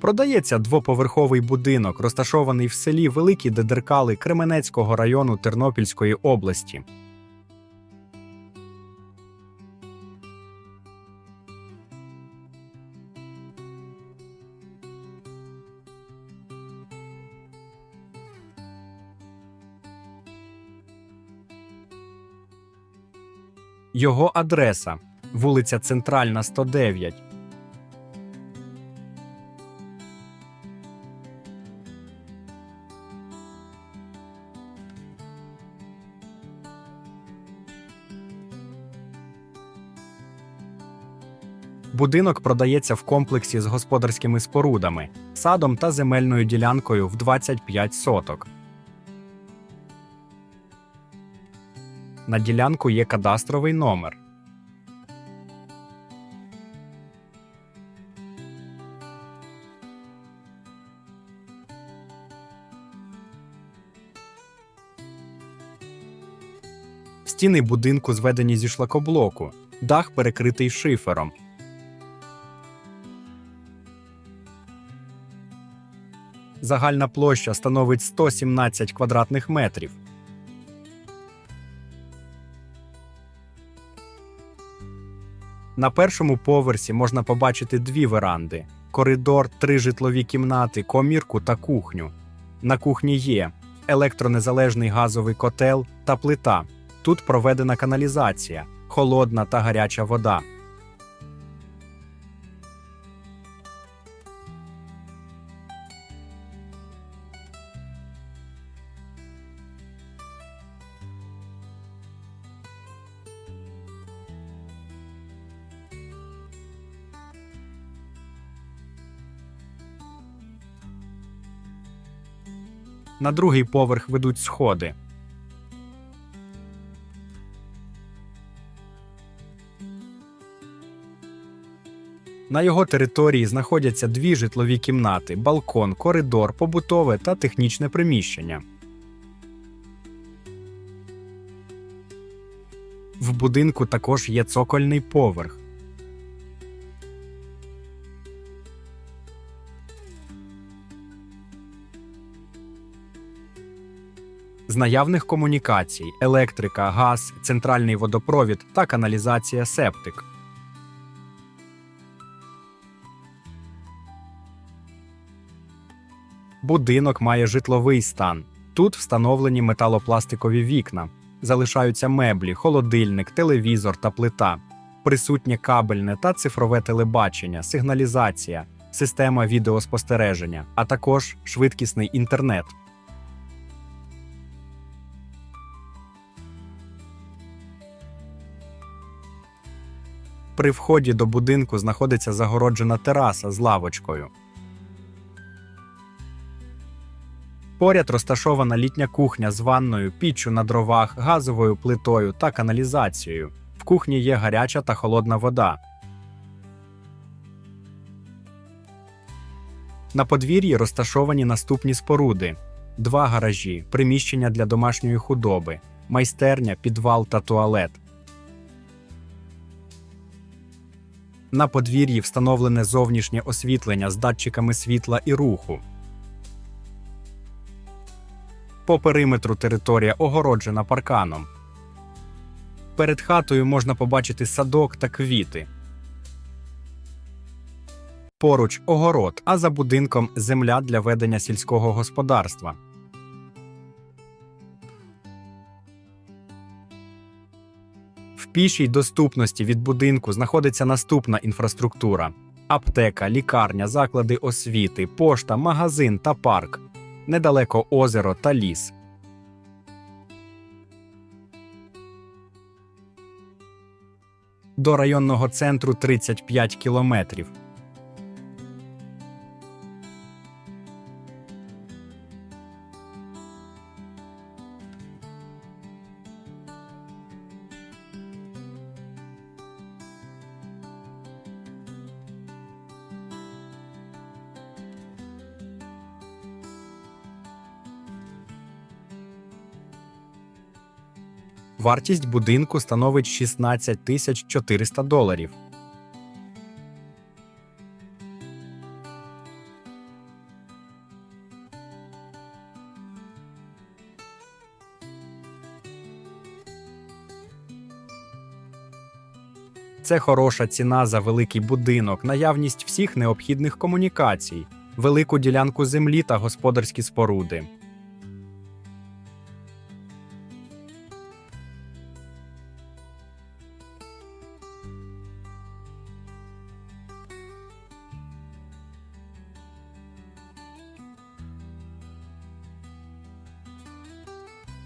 Продається двоповерховий будинок, розташований в селі Великі Дедеркали Кременецького району Тернопільської області. Його адреса вулиця Центральна, 109. Будинок продається в комплексі з господарськими спорудами, садом та земельною ділянкою в 25 соток. На ділянку є кадастровий номер. Стіни будинку зведені зі шлакоблоку, дах перекритий шифером. Загальна площа становить 117 квадратних метрів. На першому поверсі можна побачити дві веранди: коридор, три житлові кімнати, комірку та кухню. На кухні є електронезалежний газовий котел та плита. Тут проведена каналізація, холодна та гаряча вода. На другий поверх ведуть сходи. На його території знаходяться дві житлові кімнати, балкон, коридор, побутове та технічне приміщення. В будинку також є цокольний поверх. З наявних комунікацій електрика, газ, центральний водопровід та каналізація септик. Будинок має житловий стан. Тут встановлені металопластикові вікна, залишаються меблі, холодильник, телевізор та плита, присутнє кабельне та цифрове телебачення, сигналізація, система відеоспостереження, а також швидкісний інтернет. При вході до будинку знаходиться загороджена тераса з лавочкою. Поряд розташована літня кухня з ванною, піччю на дровах, газовою плитою та каналізацією. В кухні є гаряча та холодна вода. На подвір'ї розташовані наступні споруди: два гаражі, приміщення для домашньої худоби, майстерня, підвал та туалет. На подвір'ї встановлене зовнішнє освітлення з датчиками світла і руху. По периметру територія огороджена парканом. Перед хатою можна побачити садок та квіти. Поруч огород, а за будинком земля для ведення сільського господарства. Пішій доступності від будинку знаходиться наступна інфраструктура: аптека, лікарня, заклади освіти, пошта, магазин та парк. Недалеко озеро та ліс. До районного центру 35 кілометрів. Вартість будинку становить 16 тисяч 400 доларів. Це хороша ціна за великий будинок, наявність всіх необхідних комунікацій, велику ділянку землі та господарські споруди.